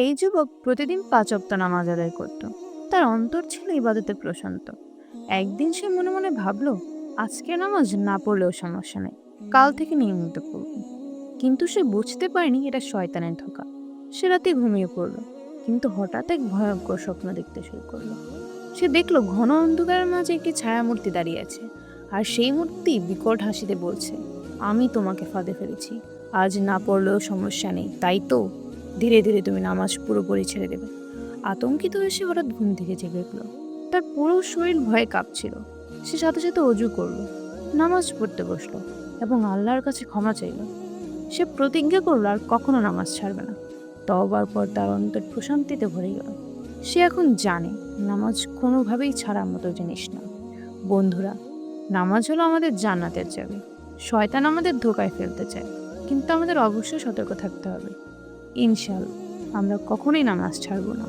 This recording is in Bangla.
এই যুবক প্রতিদিন পাঁচ অক্ত নামাজ আদায় করত। তার অন্তর ছিল ইবাদতে প্রশান্ত। একদিন সে মনে মনে ভাবলো, আজকে নামাজ না পড়লেও সমস্যা নেই, কাল থেকে নিয়মিত পড়ব। কিন্তু সে বুঝতে পারেনি এটা শয়তানের ধোকা। সে রাতে ঘুমিয়ে পড়ল, কিন্তু হঠাৎ এক ভয়ঙ্কর স্বপ্ন দেখতে শুরু করল। সে দেখল ঘন অন্ধকারের মাঝে একটি ছায়ামূর্তি দাঁড়িয়ে আছে, আর সেই মূর্তি বিকট হাসিতে বলছে, আমি তোমাকে ফাঁদে ফেলেছি, আজ না পড়লেও সমস্যা নেই, তাই তো? ধীরে ধীরে তুমি নামাজ পুরোপুরি ছেড়ে দেবে। আতঙ্কিত হয়ে সে হঠাৎ ঘুম থেকে জেগে উঠল। তার পুরো শরীর ভয়ে কাঁপছিল। সে সাথে সাথে অজু করল, নামাজ পড়তে বসল এবং আল্লাহর কাছে ক্ষমা চাইল। সে প্রতিজ্ঞা করল আর কখনো নামাজ ছাড়বে না। তবার পর তার অন্তর প্রশান্তিতে ভরে গেল। সে এখন জানে, নামাজ কোনোভাবেই ছাড়ার মতো জিনিস না। বন্ধুরা, নামাজ হলো আমাদের জান্নাতের চাবি। শয়তান আমাদের ধোকায় ফেলতে চায়, কিন্তু আমাদের অবশ্যই সতর্ক থাকতে হবে। ইনশাল্লাহ আমরা কখনোই নামাজ ছাড়বো না।